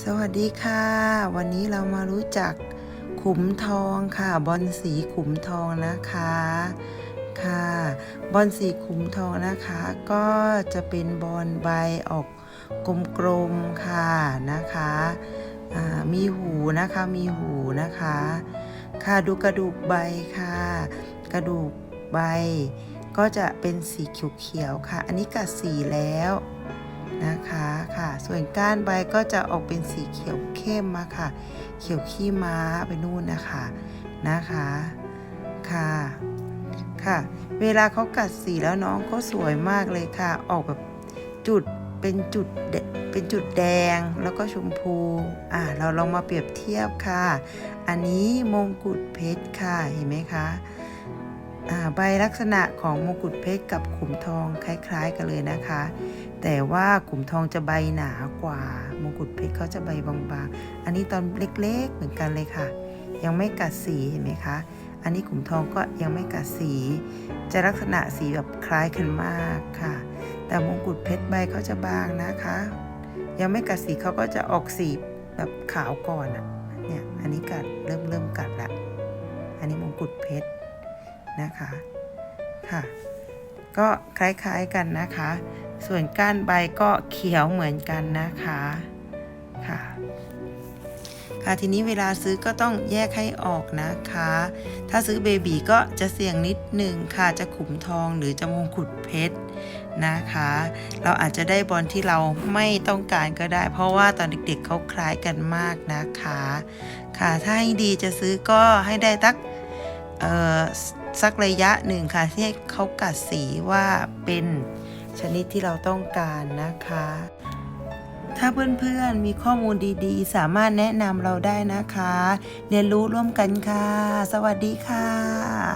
สวัสดีค่ะ วันนี้เรามารู้จักขุมทองค่ะ บอลสีขุมทองนะคะค่ะ บอลสีขุมทองนะคะ ก็จะเป็นบอลใบออกกลมๆค่ะนะคะมีหูนะคะมีหูนะคะ ค่ะดูกระดูกใบค่ะ กระดูกใบ ก็จะเป็นสีเขียวๆค่ะ อันนี้กัดสีแล้ว ส่วนก้านใบก็จะออกเป็นสีเขียวเข้มมาค่ะ เขียวขี้ม้าไปนู่นนะคะนะคะค่ะค่ะ เวลาเขากัดสีแล้วน้องก็สวยมากเลยค่ะ ออกแบบจุดเป็นจุดเป็นจุดแดงแล้วก็ชมพู อ่าเราลองมาเปรียบเทียบค่ะ อันนี้มงกุฎเพชรค่ะเห็นไหมคะ ใบลักษณะของมงกุฎเพชรกับขุมทองคล้าย ๆ กันเลยนะคะ แต่ว่าขุมทองจะใบหนากว่ามงกุฎเพชรเขาจะใบบางๆ อันนี้ตอนเล็กๆเหมือนกันเลยค่ะ ยังไม่กัดสีเห็นไหมคะ อันนี้ขุมทองก็ยังไม่กัดสี จะลักษณะสีแบบคล้ายกันมากค่ะ แต่มงกุฎเพชรใบเขาจะบางนะคะ ยังไม่กัดสีเขาก็จะออกสีแบบขาวก่อนอะเนี่ยอันนี้กัดเริ่มเริ่มกัดละอันนี้มงกุฎเพชร นะคะค่ะ ก็คล้ายๆกันนะคะ ส่วนก้านใบก็เขียวเหมือนกันนะคะค่ะค่ะทีนี้เวลาซื้อก็ต้องแยกให้ออกนะคะ ถ้าซื้อเบบีก็จะเสี่ยงนิดหนึ่งค่ะ จะขุมทองหรือจะมงกุฎเพชรนะคะ เราอาจจะได้บอลที่เราไม่ต้องการก็ได้ เพราะว่าตอนเด็กๆเขาคล้ายกันมากนะคะ ค่ะถ้าให้ดีจะซื้อก็ให้ได้ตัก สักระยะหนึ่งค่ะที่ให้เขากัดสีว่าเป็นชนิดที่เราต้องการนะคะ ถ้าเพื่อนๆมีข้อมูลดีๆ สามารถแนะนำเราได้นะคะ เรียนรู้ร่วมกันค่ะ สวัสดีค่ะ